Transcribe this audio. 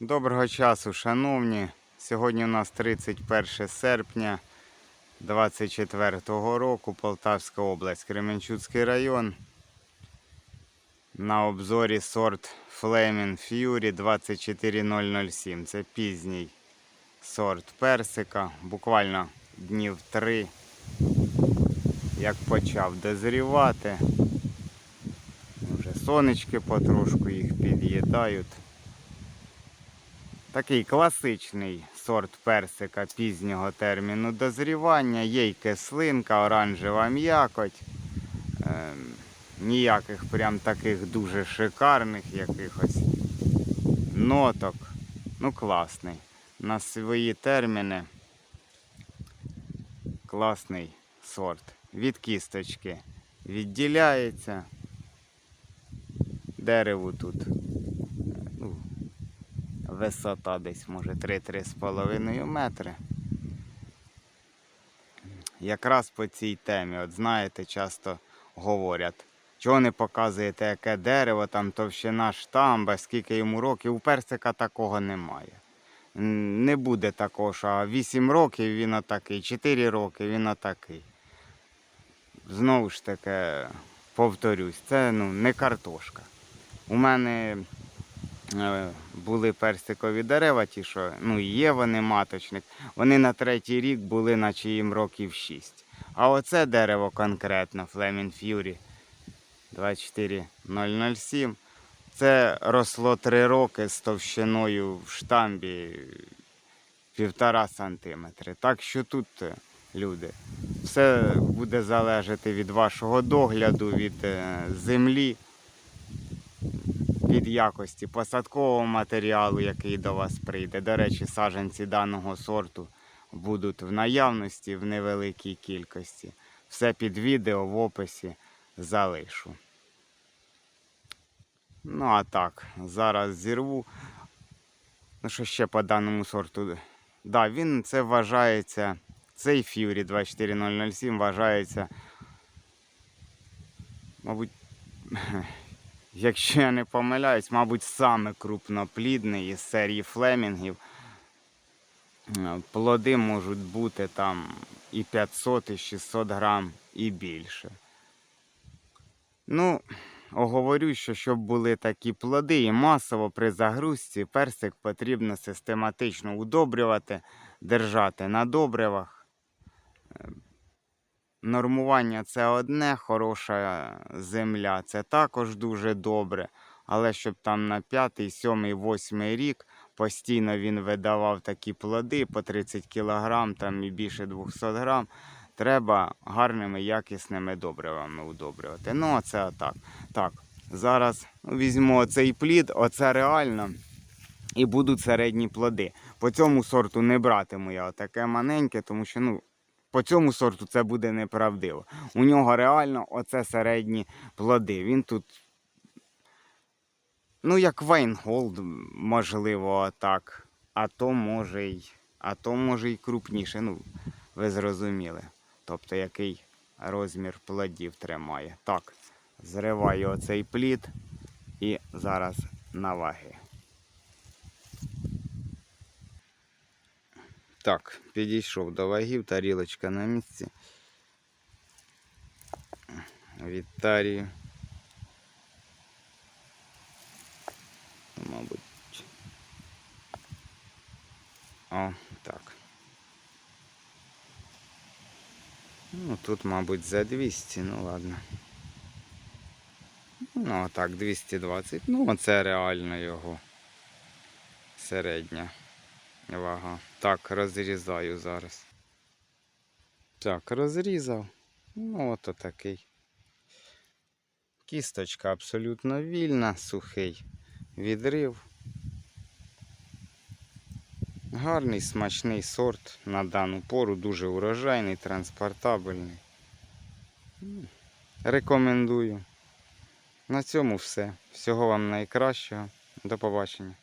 Доброго часу, шановні. Сьогодні у нас 31 серпня 24 року, Полтавська область, Кременчуцький район. На обзорі сорт Flaming Fury 24007. Це пізній сорт персика. Буквально днів три, як почав дозрівати. Вже сонечки потрошку їх під'їдають. Такий класичний сорт персика пізнього терміну дозрівання, є й кислинка, оранжева м'якоть. Ем, ніяких прям таких дуже шикарних якихось ноток. Ну, класний. На свої терміни класний сорт. Від кісточки відділяється. Дереву тут висота десь може 3-3,5 метри. Якраз по цій темі, от знаєте, часто говорять, чого не показуєте, яке дерево, там товщина штамба, скільки йому років. У персика такого немає. Не буде такого, що 8 років він отакий, 4 роки він отакий. Знову ж таки, повторюсь, це ну, не картошка. У мене були персикові дерева, ті, що ну, є вони маточник. Вони на третій рік були, наче їм років 6. А оце дерево конкретно, Flaming Fury 24007. Це росло 3 роки з товщиною в штамбі півтора сантиметри. Так що тут, е, люди, все буде залежати від вашого догляду, від е, землі від якості посадкового матеріалу, який до вас прийде. До речі, саджанці даного сорту будуть в наявності в невеликій кількості. Все під відео в описі залишу. Ну, а так, зараз зірву. Ну, що ще по даному сорту? Да, він це вважається. Цей Fury 24007 вважається, мабуть, якщо я не помиляюсь, мабуть, саме крупноплідний із серії флемінгів. Е, Плоди можуть бути там і 500, і 600 грам, і більше. Ну, оговорю, що щоб були такі плоди і масово при загрузці персик потрібно систематично удобрювати, держати на добривах. Нормування це одне, хороша земля це також дуже добре. Але щоб там на 5, 7, 8 рік постійно він видавав такі плоди по 30 кг там і більше 200 грам, треба гарними якісними добривами удобрювати. Ну, оце отак. Так, зараз візьму оцей плід, оце реально. І будуть середні плоди. По цьому сорту не братиму я таке маленьке, тому що ну, по цьому сорту це буде неправдиво. У нього реально оце середні плоди. Він тут, ну, як Вайнголд, можливо, так. А то може й, а то може й крупніше. Ну, ви зрозуміли. Тобто, який розмір плодів тримає. Так, зриваю оцей плід і зараз на ваги. Так, підійшов до вагів, тарілочка на місці. Вітарію. Мабуть. О, так. Ну, тут, мабуть, за 200, ну ладно. Ну, так, 220. Ну, оце реально його середня вага. Так, розрізаю зараз. Так, розрізав. Ну, от такий. Кісточка абсолютно вільна, сухий відрив. Гарний смачний сорт на дану пору, дуже урожайний, транспортабельний. Рекомендую. На цьому все. Всього вам найкращого. До побачення.